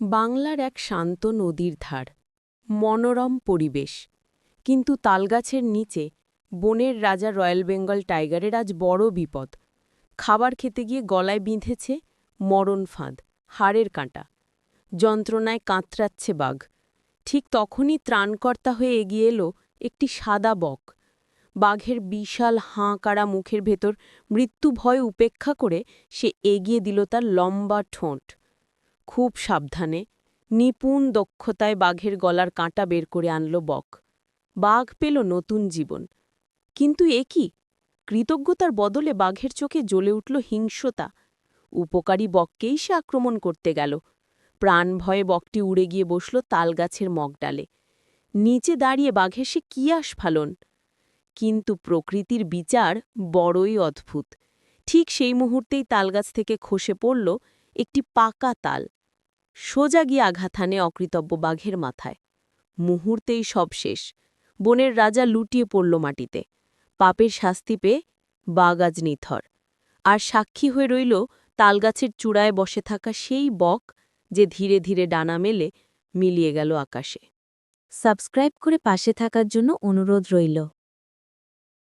বাংলার এক শান্ত নদীর ধার, মনোরম পরিবেশ। কিন্তু তালগাছের নিচে বনের রাজা রয়্যাল বেঙ্গল টাইগারের আজ বড় বিপদ। খাবার খেতে গিয়ে গলায় বিঁধেছে মরণ ফাঁদ, হাড়ের কাঁটা। যন্ত্রণায় কাঁতরাচ্ছে বাঘ। ঠিক তখনই ত্রাণকর্তা হয়ে এগিয়ে এলো একটি সাদা বক। বাঘের বিশাল হাঁ কাড়া মুখের ভেতর মৃত্যু ভয় উপেক্ষা করে সে এগিয়ে দিল তার লম্বা ঠোঁট। খুব সাবধানে নিপুণ দক্ষতায় বাঘের গলার কাঁটা বের করে আনল বক। বাঘ পেল নতুন জীবন। কিন্তু এ কি? কৃতজ্ঞতার বদলে বাঘের চোখে জ্বলে উঠল হিংস্রতা। উপকারী বককেই সে আক্রমণ করতে গেল। প্রাণ ভয়ে বকটি উড়ে গিয়ে বসল তালগাছের মগডালে। নিচে দাঁড়িয়ে বাঘে সে কি আস্ফালন? কিন্তু প্রকৃতির বিচার বড়ই অদ্ভুত। ঠিক সেই মুহূর্তেই তালগাছ থেকে খসে পড়ল একটি পাকা তাল। সোজা গিয়ে আঘাত হানে অকৃতব্য বাঘের মাথায়। মুহূর্তেই সব শেষ। বনের রাজা লুটিয়ে পড়ল মাটিতে। পাপের শাস্তি পেয়ে বাঘ আজ নিথর। আর সাক্ষী হয়ে রইল তালগাছের চূড়ায় বসে থাকা সেই বক যে ধীরে ধীরে ডানা মেলে মিলিয়ে গেল আকাশে। সাবস্ক্রাইব করে পাশে থাকার জন্য অনুরোধ রইল।